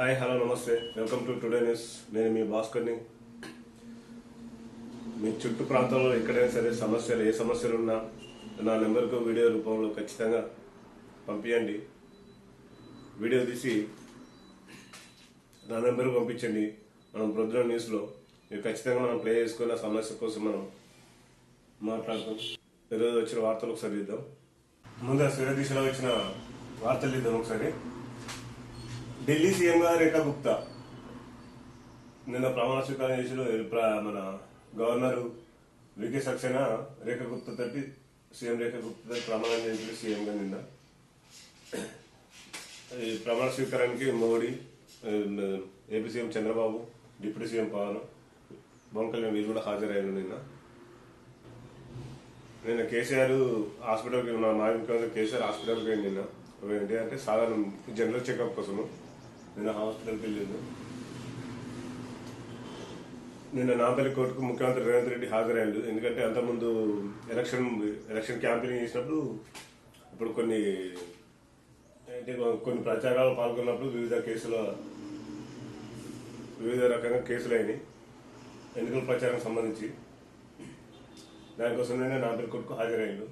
Hi hello namaste. Welcome to today news నేను మీ భాస్కర్ని. మీ చుట్టూ ప్రాంతంలో ఎక్కడైనా సరే సమస్యలు ఏ సమస్యలు ఉన్నా నా నెంబర్కు వీడియో రూపంలో ఖచ్చితంగా పంపించండి వీడియో తీసి నా నెంబర్కు పంపించండి. మనం ప్రొద్దున న్యూస్లో మీరు ఖచ్చితంగా మనం ప్లే చేసుకున్న సమస్య కోసం మనం మాట్లాడతాం. ఈరోజు వచ్చిన వార్తలు ఒకసారి చూద్దాం. ముందు సూర్య దిశలో వచ్చిన వార్తలు చూద్దాం ఒకసారి. ఢిల్లీ సీఎంగా రేఖా గుప్తా. నిన్న ప్రమాణ స్వీకారం చేసిన ప్ర- మన గవర్నర్ వికే సక్సేనా రేఖా గుప్తా తట్టి సీఎం రేఖా గుప్తా తోటి ప్రమాణం చేసిన సీఎంగా నిన్న. ఈ ప్రమాణ స్వీకారానికి Modi AP CM Chandrababu deputy CM Pawan Pawan Kalyan కూడా హాజరయ్యారు నిన్న. నిన్న కేసీఆర్ హాస్పిటల్కి మా మాజీ ముఖ్యమంత్రి కేసీఆర్ హాస్పిటల్కి వెళ్ళి నిన్న. ఏంటి అంటే సాధారణ జనరల్ చెకప్ కోసము. నిన్న హాస్పిటల్కి వెళ్ళిండు. నిన్న నాంపల్లి కోర్టుకు ముఖ్యమంత్రి రేవంత్ రెడ్డి హాజరయ్యాడు. ఎందుకంటే అంతకుముందు ఎలక్షన్ ఎలక్షన్ క్యాంపెయినింగ్ చేసినప్పుడు ఇప్పుడు కొన్ని అంటే కొన్ని ప్రచారాలు పాల్గొన్నప్పుడు వివిధ కేసుల వివిధ రకంగా కేసులు అయినాయి. ఎన్నికల ప్రచారం సంబంధించి దానికోసం నేను నాంపల్లి కోర్టుకు హాజరయ్యాడు.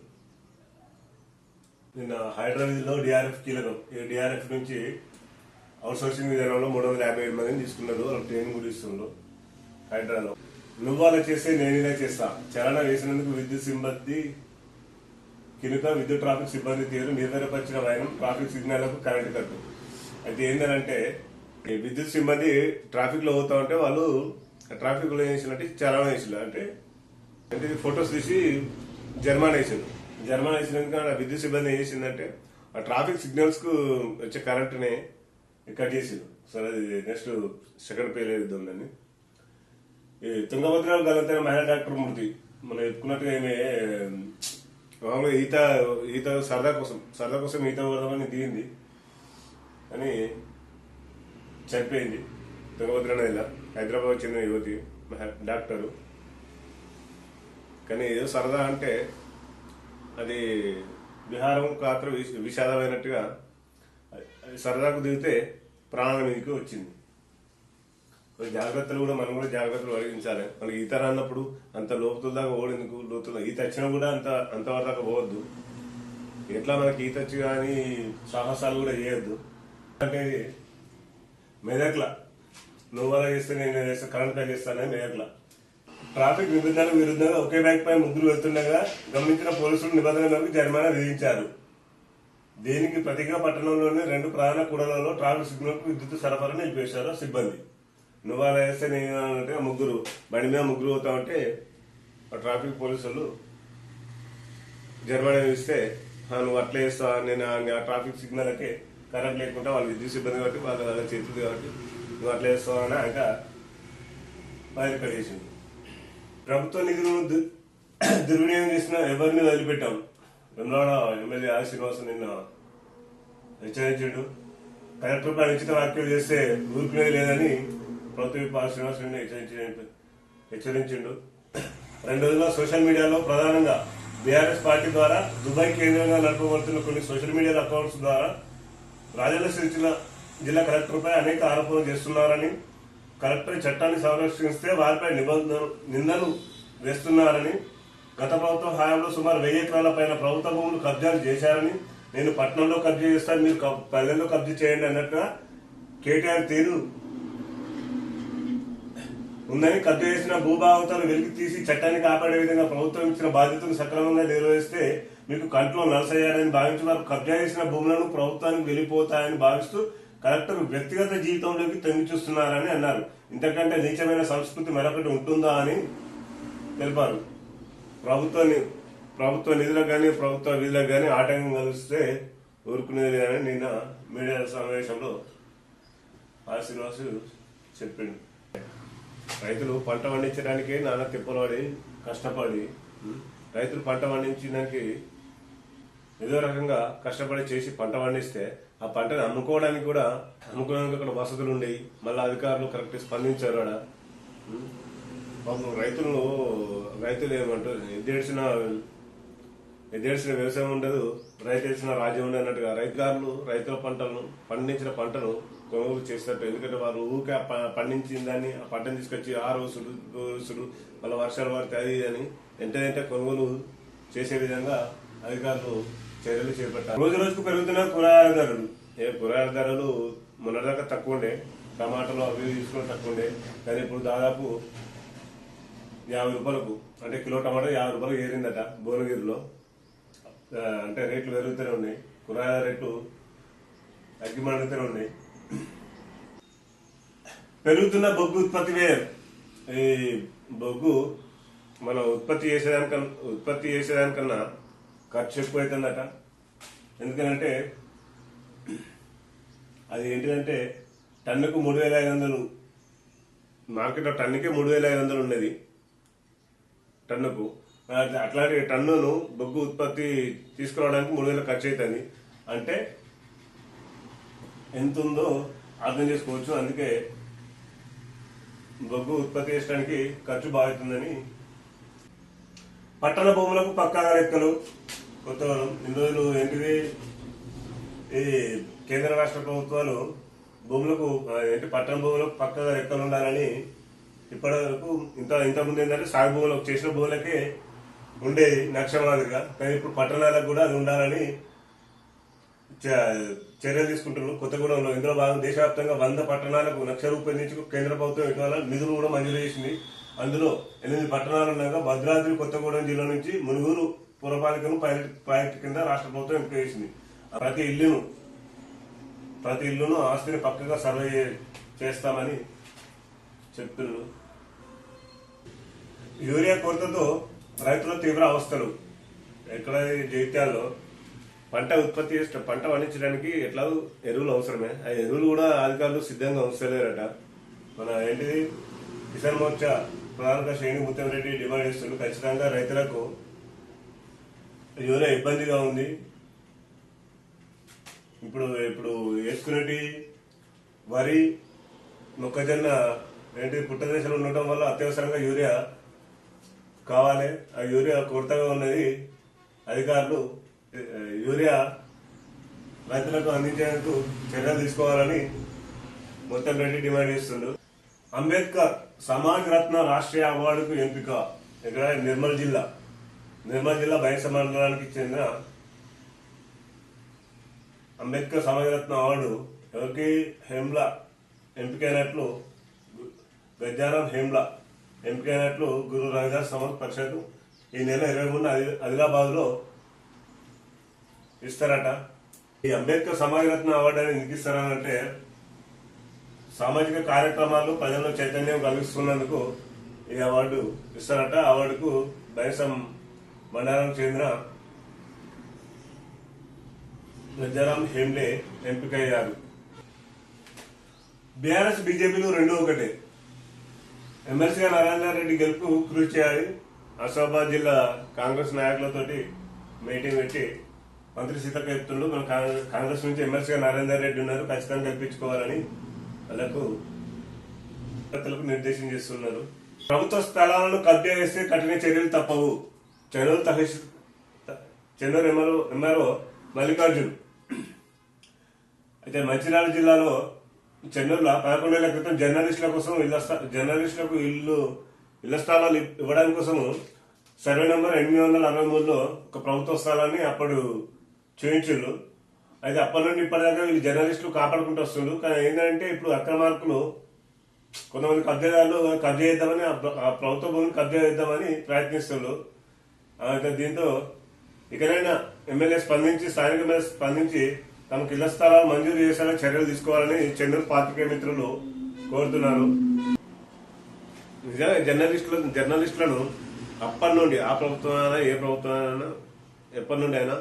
నిన్న హైదరాబాద్లో డిఆర్ఎఫ్ కీలకం. ఈ డిఆర్ఎఫ్ నుంచి అవుట్ సోర్సింగ్ విధానంలో మూడు వందల యాభై ఏడు మందిని తీసుకున్నారు వాళ్ళు ట్రైనింగ్ కూడా ఇస్తున్నారు హైదరాబాద్లో నువ్వు అలా చేస్తే నేను ఇలా చేస్తా. చలన వేసినందుకు విద్యుత్ సిబ్బంది కినుక విద్యుత్ ట్రాఫిక్ సిబ్బంది తీరు నిర్ధారపరిచిన వైనం ట్రాఫిక్ సిగ్నల్లకు కరెంట్ కట్టు. అయితే ఏంటంటే ఈ విద్యుత్ సిబ్బంది ట్రాఫిక్లో పోతా ఉంటే వాళ్ళు ట్రాఫిక్లో ఏం చలన వేసిల్లు అంటే అంటే ఫొటోస్ తీసి జర్మాన్ వేసారు జర్మాన్ వేసినాక ఆ విద్యుత్ సిబ్బంది ఏం చేసిందంటే ఆ ట్రాఫిక్ సిగ్నల్స్కు వచ్చే కరెంట్ని కట్ చేసిండు సరే అది నెక్స్ట్ సెకండ్ పేలే ఇద్దాం ఈ తుంగభద్ర గలంతైన మహిళా డాక్టర్ మృతి మనం చెప్పుకున్నట్టుగా ఏమే మామూలుగా ఈత ఈత సరదా కోసం సరదా కోసం ఈత వదమని దిగింది. అని చనిపోయింది తుంగభద్ర నదిలో హైదరాబాద్ చెందిన యువతి మహ- డాక్టరు. కానీ ఏదో సరదా అంటే అది విహారం కాత్ర విష- విషాదమైనట్టుగా సరదాకు దిగితే ప్రాణాల మీదకి వచ్చింది. జాగ్రత్తలు కూడా మనం కూడా జాగ్రత్తలు వహించాలి. మనకి ఈత రానప్పుడు అంత లోతుల దాకా ఓడేందుకు లోతుల ఈత వచ్చినా కూడా అంత అంతవరకు దాకా పోవద్దు. ఎట్లా మనకి ఈత వచ్చి కానీ సాహసాలు కూడా చేయొద్దు. అంటే మెదక్ల. నువ్వు అలా చేస్తే నేను చేస్తా కరెంట్ పై చేస్తానని మెదక్ల. ట్రాఫిక్ నిబంధనలకు విరుద్ధంగా ఒకే బైక్ పై ముగ్గురు వెళ్తుండగా గమనించిన పోలీసులు నిబంధనలకు జరిమానా విధించారు. దీనికి ప్రతిగా పట్టణంలోని రెండు ప్రధాన కూడలలో ట్రాఫిక్ సిగ్నల్ విద్యుత్ సరఫరా నిలిపేశారు సిబ్బంది. నువ్వు అలా వేస్తే నేను అంటే ముగ్గురు బండి మీద ముగ్గురు పోతా ఉంటే ఆ ట్రాఫిక్ పోలీసులు జరిమానా ఇస్తే నువ్వు అట్లా చేస్తావా? నేను ఆ- ట్రాఫిక్ సిగ్నల్కే కరెంట్ లేకుండా వాళ్ళు విద్యుత్ సిబ్బంది కాబట్టి వాళ్ళ వాళ్ళ చేతులు కాబట్టి నువ్వు అట్లా చేస్తావా? అని ఆయన బయలుపడి చేసింది ప్రభుత్వ నిధులను దుర్వినియోగం చేసిన ఎవరిని వదిలిపెట్టాం? వెమ్లాడ ఎమ్మెల్యే ఆర్ శ్రీనివాసన్ నిన్న హెచ్చరించాడు. కలెక్టర్ పై ఉచిత వ్యాఖ్యలు చేస్తే ఊరుకునేది లేదని ప్రభుత్వ విప్ ఆర్ శ్రీనివాస్ హెచ్చరించిండు. రెండు రోజుల్లో సోషల్ మీడియాలో ప్రధానంగా బీఆర్ఎస్ పార్టీ ద్వారా దుబాయ్ కేంద్రంగా నడపబడుతున్న కొన్ని సోషల్ మీడియా అకౌంట్స్ ద్వారా రాజన్న సిరిసిల్ల జిల్లా కలెక్టర్పై అనేక ఆరోపణలు చేస్తున్నారని కలెక్టర్ చట్టాన్ని సంరక్షిస్తే వారిపై నిబంధనలు నిందలు వేస్తున్నారని గత ప్రభుత్వం హయాంలో సుమారు వెయ్యి ఎకరాల పైన ప్రభుత్వ భూములు కబ్జాలు చేశారని నేను పట్టణంలో కబ్జా చేస్తాను మీరు పల్లెల్లో కబ్జా చేయండి అన్నట్టుగా కేటీఆర్ తీరు ఉందని కబ్జా చేసిన భూభాగతాలు వెలికి తీసి చట్టాన్ని కాపాడే విధంగా ప్రభుత్వం ఇచ్చిన బాధ్యతను సక్రమంగా నిర్వహిస్తే మీకు కంట్లో నలసయ్యారని భావించి వారు కబ్జా చేసిన భూములను ప్రభుత్వానికి వెళ్ళిపోతాయని భావిస్తూ కలెక్టర్ వ్యక్తిగత జీవితంలోకి తొంగి చూస్తున్నారని అన్నారు. ఇంతకంటే నీచమైన సంస్కృతి మరొకటి ఉంటుందా అని తెలిపారు. ప్రభుత్వ ప్రభుత్వ నిధులకు కానీ ప్రభుత్వ విధులకు కానీ ఆటంకం కలిస్తే ఊరుకునేది లేదని నిన్న మీడియా సమావేశంలో ఆ శ్రీనివాసు చెప్పిండు. రైతులు పంట పండించడానికి నానా తిప్పలవాడి కష్టపడి రైతులు పంట పండించడానికి ఏదో రకంగా కష్టపడి చేసి పంట పండిస్తే ఆ పంటను అమ్ముకోవడానికి కూడా అమ్ముకోవడానికి అక్కడ వసతులు ఉండేవి మళ్ళీ అధికారులు కరెక్ట్ స్పందించారు ఆడ. పాపం రైతులు రైతులు ఏమంటారు? ఎద్దేడ్చిన ఎద్దేడ్చిన వ్యవసాయం ఉండదు రైతు వేసిన రాజ్యం ఉండదు అన్నట్టుగా రైతుకారులు రైతుల పంటలను పండించిన పంటను కొనుగోలు చేస్తారు ఎందుకంటే వారు ఊరికే ఆ పండించిన దాన్ని ఆ పంటను తీసుకొచ్చి ఆరు రోజులు రోజులు మళ్ళీ వర్షాలు పడితే అది అని వెంటనే కొనుగోలు చేసే విధంగా అధికారులు చర్యలు చేపట్టారు. రోజు రోజుకు పెరుగుతున్న కూరగాయల ధరలు. ఏ కూరగాయల ధరలు మొన్నటిదాకా తక్కువ ఉండే టమాటాలు అవి తీసుకుని తక్కువ ఉండే. కానీ ఇప్పుడు దాదాపు యాభై రూపాయలకు అంటే కిలో టమాటా యాభై రూపాయలు ఏరిందట భువనగిరిలో. అంటే రేట్లు పెరుగుతూనే ఉన్నాయి. కూరగాయల రేట్లు తగ్గిమడుగుతూనే ఉన్నాయి. పెరుగుతున్న బొగ్గు ఉత్పత్తి వేరు. ఈ బొగ్గు మనం ఉత్పత్తి చేసేదానికన్నా ఉత్పత్తి చేసేదానికన్నా ఖర్చు ఎక్కువ అవుతుందట ఎందుకంటే అది ఏంటిదంటే టన్నుకు మూడు వేల ఐదు వందలు మార్కెట్లో టన్నుకే మూడు వేల ఐదు వందలు ఉన్నది. టన్నుకు. అట్లాంటి టన్నును బొగ్గు ఉత్పత్తి తీసుకురావడానికి మూడు వేల ఖర్చు అవుతుంది అంటే ఎంత ఉందో అర్థం చేసుకోవచ్చు. అందుకే బొగ్గు ఉత్పత్తి చేయడానికి ఖర్చు బాగుతుందని పట్టణ భూములకు పక్కాగా లెక్కలు. కొత్త ఇన్ని రోజులు ఏంటిది? ఈ కేంద్ర రాష్ట్ర ప్రభుత్వాలు భూములకు ఏంటి పట్టణ భూములకు పక్కగా లెక్కలు ఉండాలని ఇప్పటి వరకు ఇంత ఇంతకుముందు ఏంటంటే సాగు భూములకు చేసిన భూములకే ఉండేది నక్ష మాదిరిగా. కానీ ఇప్పుడు పట్టణాలకు కూడా అది ఉండాలని చ- చర్యలు తీసుకుంటున్నారు. కొత్తగూడెంలో ఇందులో భాగం దేశవ్యాప్తంగా వంద పట్టణాలకు లక్ష రూపొందించి కేంద్ర ప్రభుత్వం ఇటీవల నిధులు కూడా మంజూరు చేసింది. అందులో ఎనిమిది పట్టణాలు ఉండగా భద్రాద్రి కొత్తగూడెం జిల్లా నుంచి మునుగోలు పురపాలికను పైలట్ ప్రాజెక్టు కింద రాష్ట్ర ప్రభుత్వం ఎంపిక చేసింది. ప్రతి ఇల్లును ప్రతి ఇల్లును ఆస్తిని పక్కగా సర్వే చేస్తామని చెప్తున్నారు యూరియా కొరతతో రైతుల తీవ్ర అవస్థలు. ఎక్కడ ఈ జైత్యాల్లో పంట ఉత్పత్తి చేసిన పంట పండించడానికి ఎట్లా ఎరువులు అవసరమే. ఆ ఎరువులు కూడా అధికారులు సిద్ధంగా ఉంచలేరట. మన ఏంటిది? కిసాన్ మోర్చా ప్రధానంగా శ్రేణి ముత్తంరెడ్డి డిమాండ్ చేస్తున్నారు ఖచ్చితంగా రైతులకు యూరియా ఇబ్బందిగా ఉంది. ఇప్పుడు ఇప్పుడు వేసుకునేటి వరి మొక్కజొన్న ఏంటి పుట్టదేశంలో ఉండటం వల్ల అత్యవసరంగా యూరియా కావాలి. ఆ యూరియా కొరతగా ఉన్నది అధికారులు యూరియా రైతులకు అందించేందుకు చర్యలు తీసుకోవాలని మొత్తం రెడ్డి డిమాండ్ చేస్తుండ్రు. అంబేద్కర్ సమాజ్ రత్న రాష్ట్రీయ అవార్డుకు ఎంపిక ఇక్కడ నిర్మల్ జిల్లా. నిర్మల్ జిల్లా బయట మండలానికి చెందిన అంబేద్కర్ సమాజరత్న అవార్డు ఎవరికి? హేమ్లా ఎంపికైనట్లు గజారాం హేమ్లా ఎంపికైనట్లు గురు రవిదాస్ సమర్ పరిషత్ ఈ నెల ఇరవై మూడున ఆదిలాబాద్లో ఇస్తారట. ఈ అంబేద్కర్ సమాజరత్న అవార్డు అని ఎందుకు ఇస్తారనంటే సామాజిక కార్యక్రమాలు ప్రజల్లో చైతన్యం కలిగిస్తున్నందుకు ఈ అవార్డు ఇస్తారట. అవార్డుకు బైసం మండలానికి చెందిన గజారాం హేమ్లే ఎంపికయ్యారు. బీఆర్ఎస్ బీజేపీలు రెండు ఒకటే. ఎమ్మెల్సీగా నారాయణరెడ్డి రెడ్డి గెలుపు కృషి చేయాలి. ఆసిఫాబాద్ జిల్లా కాంగ్రెస్ నాయకులతోటి మీటింగ్ పెట్టి మంత్రి సీతక్క చెప్తుండ్రు మన కాంగ్రెస్- నుంచి ఎమ్మెల్సీగా నరేందర్ రెడ్డి ఉన్నారు ఖచ్చితంగా గెలిపించుకోవాలని వాళ్ళకు నిర్దేశం చేస్తున్నారు. ప్రభుత్వ స్థలాలను కబ్జా చేస్తే కఠిన చర్యలు తప్పవు. చెన్నూరు తహసీ చెన్నూరు ఎంఆర్ఓ ఎంఆర్ఓ మల్లికార్జున్. అయితే మంచిర్యాల జిల్లాలో చెన్నూరులో పదకొండేళ్ళ క్రితం జర్నలిస్టుల కోసం ఇళ్ళ జర్నలిస్టులకు ఇల్లు ఇళ్ళ స్థలాలు ఇవ్వడానికి కోసం సర్వే నెంబర్ ఎనిమిది వందల అరవై మూడులో ఒక ప్రభుత్వ స్థలాన్ని అప్పుడు చూయించుళ్ళు అయితే అప్పటి నుండి ఇప్పటిదాకా వీళ్ళు జర్నలిస్టులు కాపాడుకుంటూ వస్తుండ్రు. కానీ ఏంటంటే ఇప్పుడు అక్రమార్కులు కొంతమంది కబ్జేదారులు కబ్జా చేద్దామని ఆ ఆ ప్రభుత్వ భూమిని కబ్జా చేద్దామని ప్రయత్నిస్తుండ్రు. అయితే దీంతో ఇకనైనా ఎమ్మెల్యే స్పందించి స్థానిక ఎమ్మెల్యే స్పందించి తమకు ఇళ్ళ స్థలాలు మంజూరు చేసేలా చర్యలు తీసుకోవాలని చంద్ర పాత్రికేయ మిత్రులు కోరుతున్నారు. నిజంగా జర్నలిస్టులు జర్నలిస్టులను అప్పటి నుండి ఆ ప్రభుత్వం ఏ ప్రభుత్వం ఎప్పటి నుండి అయినా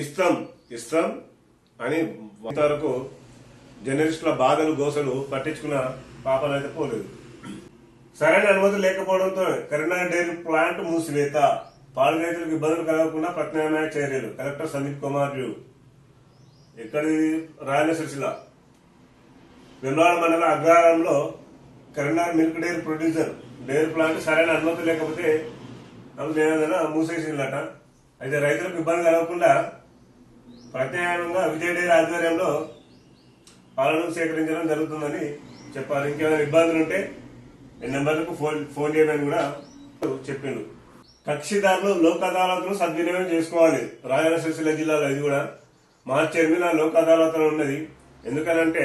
ఇష్టం ఇస్తాం ఇస్తాం అని వరకు జర్నలిస్టుల బాధలు గోసలు పట్టించుకున్న పాపలు అయితే పోలేదు. సరైన అనుమతి లేకపోవడంతో కరీంనగర్ డైరీ ప్లాంట్ మూసివేత. పాలు రైతులకు ఇబ్బందులు కలగకుండా ప్రత్యామ్నాయ చర్యలు. కలెక్టర్ సందీప్ కుమార్ ఇక్కడి రాయల సిరిసిల్ల వెల్వాడ మండల అగ్రహారంలో Karimnagar milk dairy producer dairy plant సరైన అనుమతి లేకపోతే అందులో ఏదైనా మూసేసిందట. అయితే రైతులకు ఇబ్బంది కలగకుండా ప్రత్యేకంగా విజయ డైరీ ఆధ్వర్యంలో పాలను సేకరించడం జరుగుతుందని చెప్పారు. ఇంకేమైనా ఇబ్బందులు ఉంటే ఈ నెంబర్లకు ఫోన్ ఫోన్ చేయమని కూడా చెప్పిండు. కక్షిదారులు లోక్ అదాలత్ను సద్వినియోగం చేసుకోవాలి. రాజన్న జిల్లాలో ఇది కూడా. మార్చి ఎనిమిదిన లోక్ అదాలత్ ఉన్నది. ఎందుకనంటే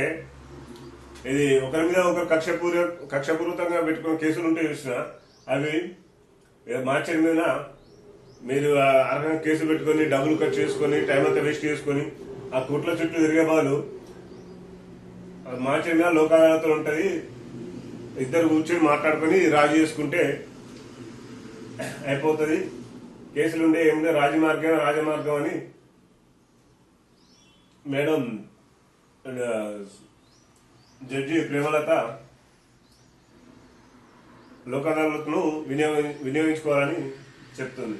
ఇది ఒకరి మీద ఒకరు కక్షపూర్వ కక్షపూర్వకంగా పెట్టుకున్న కేసులు ఉంటే చూసిన అవి మార్చి ఎనిమిదిన మీరు ఆ కేసు పెట్టుకొని డబ్బులు ఖర్చు చేసుకొని టైం అంతా వేస్ట్ చేసుకొని ఆ కోట్ల చుట్టూ తిరిగే వాళ్ళు మార్చి ఎనిమిదిన లోక్ అదాలత్ ఉంటుంది. ఇద్దరు కూర్చొని మాట్లాడుకొని రాజీ చేసుకుంటే అయిపోతుంది. కేసులు ఉండే ఏముంది? రాజమార్గం రాజమార్గం అని మేడం జడ్జి ప్రేమలత లోక్ అదాలత్ను వినియోగ వినియోగించుకోవాలని చెప్తుంది.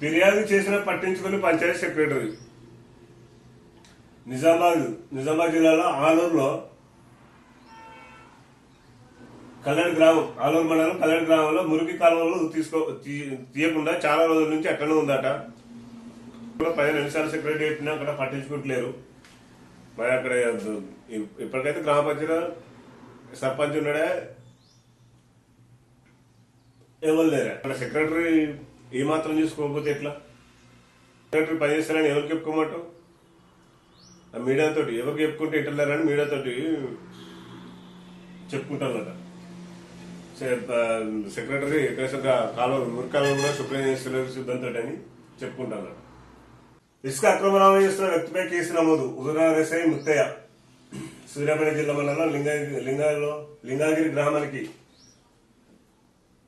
ఫిర్యాదు చేసిన పట్టించుకుని పంచాయతీ సెక్రటరీ. నిజామాబాద్ నిజామాబాద్ జిల్లాలో ఆలూరులో కళ్యాణ గ్రామం ఆలూరు మండలం కళ్యాణ గ్రామంలో మురికి కాలువలు తీసుకో తీ- తీయకుండా చాలా రోజుల నుంచి అక్కడనే ఉందట. పదిహేను నిమిషాలు సెక్రటరీ చెప్పినా అక్కడ పట్టించుకుంటలేరు. మరి అక్కడ ఇప్పటికైతే గ్రామ పంచాయతీలో సర్పంచ్ ఉన్నాడే? ఎవరు లేరా? అక్కడ సెక్రటరీ ఏ మాత్రం చూసుకోకపోతే ఎట్లా? సెక్రటరీ పని చేస్తారని ఎవరికి చెప్పుకోమంటావు? ఆ మీడియాతోటి ఎవరికి చెప్పుకుంటే ఇంటర్లేరని మీడియాతోటి చెప్పుకుంటారన్నమాట సెక్రటరీ కనీసం కాలువ మురికాలు కూడా శుభ్రం చేస్తున్నారు సిద్ధంతో అని చెప్పుకుంటాను ఇసుక అక్రమ రవాణా చేస్తున్న వ్యక్తిపై కేసు నమోదు. హుజూర్నగర్ ఎస్ఐ ముత్తయ్య. సూర్యాపేట జిల్లా మండలం లింగ లింగాలో లింగాగిరి గ్రామానికి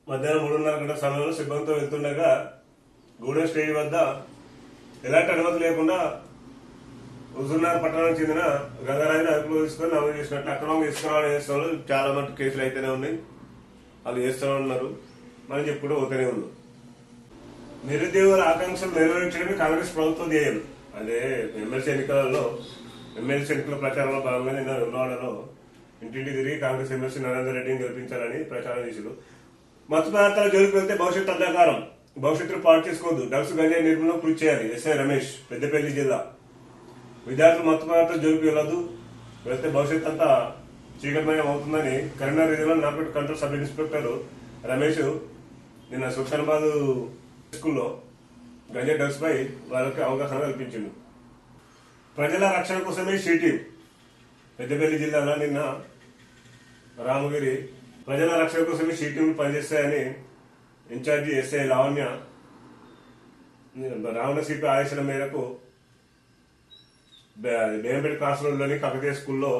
మధ్యాహ్నం మూడున్నర గంటల సమయంలో సిబ్బందితో వెళ్తుండగా గూడెం స్టేజ్ వద్ద ఎలాంటి అనుమతి లేకుండా హుజూర్నగర్ పట్టణానికి చెందిన గంగారాజుని అదుపులో తీసుకొని నమోదు చేసినట్లు అక్రమంగా తీసుకురావడం చేస్తున్నారు వాళ్ళు చాలా మటుకు కేసులు అయితేనే ఉన్నాయి. వాళ్ళు చేస్తూనే ఉన్నారు. మనం చెప్పుకుంటూ పోతూనే ఉన్నాం నిరుద్యోగుల ఆకాంక్షలు నెరవేర్చడమే కాంగ్రెస్ ప్రభుత్వం ధ్యేయం. అదే ఎమ్మెల్సీ ఎన్నికలలో ఎమ్మెల్సీ ఎన్నికల ప్రచారంలో భాగంగా నిన్న ఉన్నవాడలో ఇంటింటి తిరిగి కాంగ్రెస్ ఎమ్మెల్సీ నరేందర్ రెడ్డిని గెలిపించాలని ప్రచారం చేశారు. మత్తు పదార్థాల జోలికి వెళ్తే భవిష్యత్తు అంధకారం. భవిష్యత్తులో పాటు చేసుకోవద్దు. డ్రగ్స్ గంజాయి నిర్మూలన కృషి చేయాలి. ఎస్ఐ రమేష్ పెద్దపల్లి జిల్లా. విద్యార్థులు మత్తు పదార్థాలు జోలికి వెళ్ళదు వెళ్తే భవిష్యత్ అంతా చీకటమయం అవుతుందని కరీంనగర్ జిల్లా narcotic control sub inspector Ramesh నిన్న సుల్తానాబాద్ స్కూల్లో గంజా డ్రగ్స్ పై వాళ్ళకి అవగాహన కల్పించిండు. ప్రజల రక్షణ కోసమే సిటీ. పెద్దపల్లి జిల్లాలో నిన్న రామగిరి ప్రజల రక్షణ కోసమే సిటీలు పనిచేస్తాయని ఇన్ఛార్జి ఎస్ఐ లావణ్య రావణ సిపి ఆదేశాల మేరకు బేంపేట క్లాస్ రోడ్లోని కకతీయ స్కూల్లో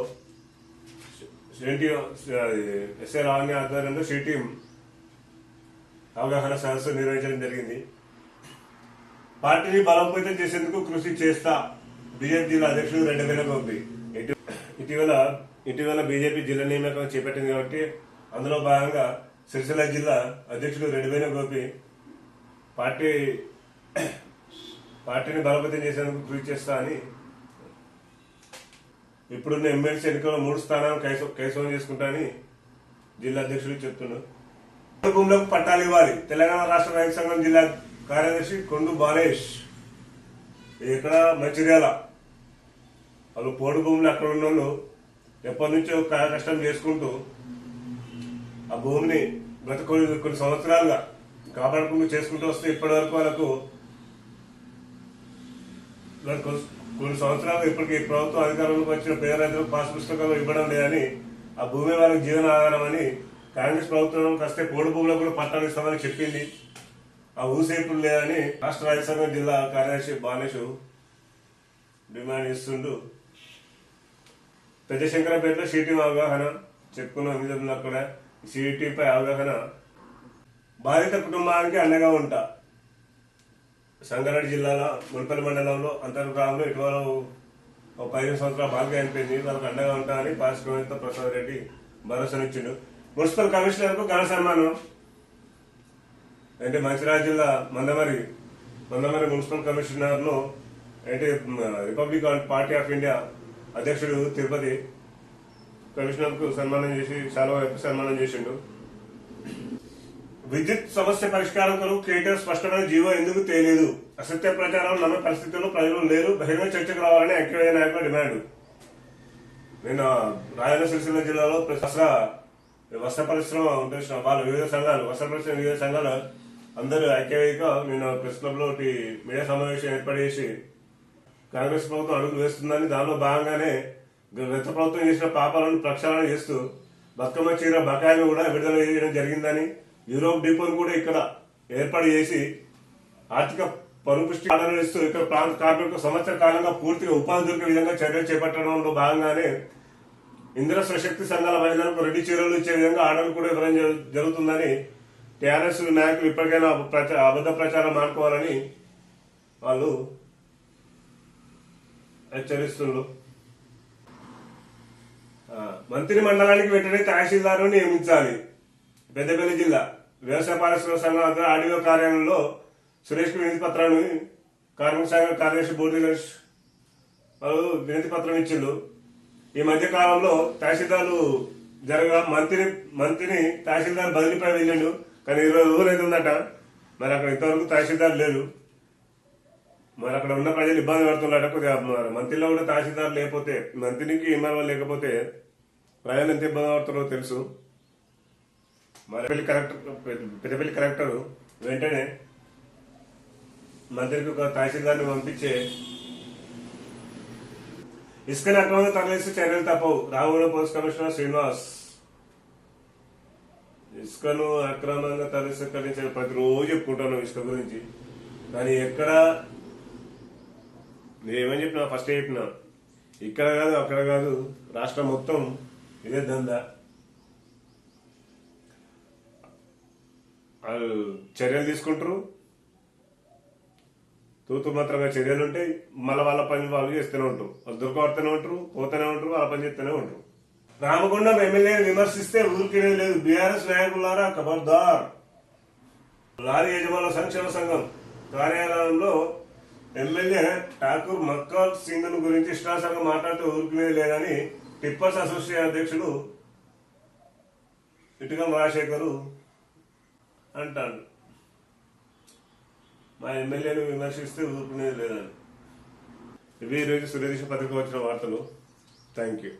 ఎస్ఐ లావణ్య ఆధ్వర్యంలో సిటీ అవగాహన సదస్సు నిర్వహించడం జరిగింది. పార్టీని బలోపేతం చేసేందుకు కృషి చేస్తా బీజేపీ జిల్లా అధ్యక్షుడు రెడ్డివేల గోపి ఇటీవల ఇటీవల బీజేపీ జిల్లా నియామకం చేపట్టింది కాబట్టి అందులో భాగంగా సిరిసిల్ల జిల్లా అధ్యక్షుడు రెడ్డివేల గోపి పార్టీ పార్టీని బలోపేతం చేసేందుకు కృషి చేస్తా అని ఇప్పుడున్న ఎమ్మెల్సీ ఎన్నికల్లో మూడు స్థానాలను కైస- కైవసం చేసుకుంటా అని జిల్లా అధ్యక్షుడు చెప్తున్నారు భూములకు పట్టాలు ఇవ్వాలి. తెలంగాణ రాష్ట్ర రైతు సంఘం జిల్లా కార్యదర్శి కొండు బాలేష్. ఇక్కడ మంచిర్యాల. వాళ్ళు పోడు భూములు అక్కడ ఉన్న వాళ్ళు ఎప్పటి నుంచో కష్టం చేసుకుంటూ ఆ భూమిని గత కొన్ని కొన్ని సంవత్సరాలుగా కాపాడుకుంటూ చేసుకుంటూ వస్తే ఇప్పటి వరకు వాళ్ళకు కొన్ని సంవత్సరాలు ఇప్పటికి ప్రభుత్వం అధికారంలోకి వచ్చిన పేద రైతులకు పాస్ పుస్తకాలు ఇవ్వడం లేదని ఆ భూమి వాళ్ళకి జీవన ఆధారం అని కాంగ్రెస్ ప్రభుత్వం వస్తే పోడు కూడా పట్టాలు ఇస్తామని చెప్పింది. ఆ ఊసేపులు లేదని రాష్ట్ర రైతు జిల్లా కార్యదర్శి బానేషు డిమాండ్ చేస్తుండు. పెద్ద శంకరపేటలో సిటీ అవగాహన చెప్పుకున్న మీద అక్కడ. సిటీపై అవగాహన. బాధిత కుటుంబానికి అండగా ఉంటా. సంగారెడ్డి జిల్లాలో మున్పల్లి మండలంలో అంతర్గ్రామంలో ఇటీవల ఒక పదిహేను సంవత్సరాల బాలిక అనిపించింది వాళ్ళకి అండగా ఉంటా అని పారిశ్రామిక ప్రసాద్ రెడ్డి భరోసానిచ్చిండు. మున్సిపల్ కమిషనర్కు ఘన సన్మానం. అంటే మంచిర్యాల జిల్లా మందమరి మందమరి మున్సిపల్ కమిషనర్ను అంటే మ్, రిపబ్లిక్ పార్టీ ఆఫ్ ఇండియా అధ్యక్షుడు తిరుపతి కమిషనర్కు సన్మానం చేసి చాలా సన్మానం చేసిండు. విద్యుత్ సమస్య పరిష్కారం కొరకు కేటీఆర్ స్పష్టమైన జీవో ఎందుకు తేలేదు? అసత్య ప్రచారం నమ్మ పరిస్థితుల్లో ప్రజలు లేరు బహిరంగ చర్చకు రావాలని ఐక్యవేద నాయకుల డిమాండ్. నేను రాజన్న జిల్లాలో ప్రస్తుత వస్త్ర పరిశ్రమ ఉద్దేశం వాళ్ళ వివిధ సంఘాలు వస్త్ర పరిశ్రమ వివిధ సంఘాలు అందరూ ఐక్యవేదిగా నేను ప్రెస్ క్లబ్లో ఒకటి మీడియా సమావేశం ఏర్పాటు చేసి కాంగ్రెస్ ప్రభుత్వం అడుగులు వేస్తుందని దానిలో భాగంగానే గత ప్రభుత్వం చేసిన పాపాలను ప్రక్షాళన చేస్తూ బతుకమ్మ చీర బకాయిలు కూడా విడుదల చేయడం జరిగిందని యూరోప్ డిపోను కూడా ఇక్కడ ఏర్పాటు చేసి ఆర్థిక పరుపుష్టి ఆర్డర్లు ఇస్తూ ఇక్కడ ప్రాంత కార్మికులకు సంవత్సర కాలంగా పూర్తిగా ఉపాధి దొరికే విధంగా చర్యలు చేపట్టడంలో భాగంగానే ఇంద్ర స్వశక్తి సంఘాల మహిళలకు రెండు చీరలు ఇచ్చే విధంగా ఆర్డర్లు కూడా ఇవ్వడం జరుగుతుందని టీఆర్ఎస్ నాయకులు ఇప్పటికైనా అబద్ధ ప్రచారం ఆడుకోవాలని వాళ్ళు హెచ్చరిస్తున్నారు మంత్రి మండలానికి వెంటనే తహసీల్దార్ను నియమించాలి. పెద్దపల్లి జిల్లా వ్యవసాయ పారిశ్రామిక సంఘం ఆధ్వర్యంలో ఆర్డీఓ కార్యాలయంలో సురేష్ వినతి పత్రాన్ని కార్మిక సంఘ కార్యదర్శి బోర్డు వాళ్ళు వినతి పత్రం ఇచ్చిండు ఈ మధ్య కాలంలో తహసీల్దార్లు జరగ మంత్రిని మంత్రిని తహసీల్దార్ బదిలీపై వెళ్ళిండు. కానీ ఇరవై రోజులు అవుతుందట మరి అక్కడ ఇంతవరకు తహసీల్దార్ లేదు మరి అక్కడ ఉన్న ప్రజలు ఇబ్బంది పడుతున్నారట. కొద్దిగా మంత్రిలో కూడా తహసీల్దార్ లేకపోతే మంత్రికి ఎంఆర్ఓ లేకపోతే ప్రజలు ఎంత ఇబ్బంది పడుతున్నారో తెలుసు. మరి కలెక్టర్ పెద్దపల్లి కలెక్టర్ వెంటనే మంత్రికి ఒక తహసీల్దార్ని పంపించే ఇసుకని అక్రమంగా తరలిస్తే చర్యలు తప్పవు. Ramagundam police commissioner Srinivas. ఇసుకను అక్రమంగా తరలిస్తే ప్రతిరోజు చెప్పుకుంటాను ఇసుక గురించి. కానీ ఎక్కడ? నేనేమని చెప్పినా ఫస్ట్ చెప్పినా. ఇక్కడ కాదు అక్కడ కాదు. రాష్ట్రం మొత్తం ఇదే దందా. వాళ్ళు చర్యలు తీసుకుంటారు. తూతు మాత్రమే చర్యలు ఉంటాయి మళ్ళీ వాళ్ళ పని వాళ్ళు చేస్తూనే ఉంటారు. వాళ్ళు దుర్కొడుతూనే ఉంటారు పోతూనే ఉంటారు వాళ్ళ పని చేస్తూనే ఉంటారు. రామగుండం ఎమ్మెల్యే విమర్శిస్తే ఊరికే లేదు. బీఆర్ఎస్ నాయకులారా ఖబర్దార్ లారీ యజమానుల సంక్షేమ సంఘం కార్యాలయంలో ఎమ్మెల్యే ఠాకూర్ మక్కల్ సింగ్ గురించి ఇష్టాసంగా మాట్లాడుతూ ఊరికినే లేదని టిప్పర్స్ అసోసియేషన్ అధ్యక్షుడు ఇటుకం రాజశేఖరు అంటాడు. మా ఎమ్మెల్యేను విమర్శిస్తే ఊరుకునేది లేదని ఇవి ఈరోజు సురేష్ పత్రిక వచ్చిన వార్తలు. Thank you.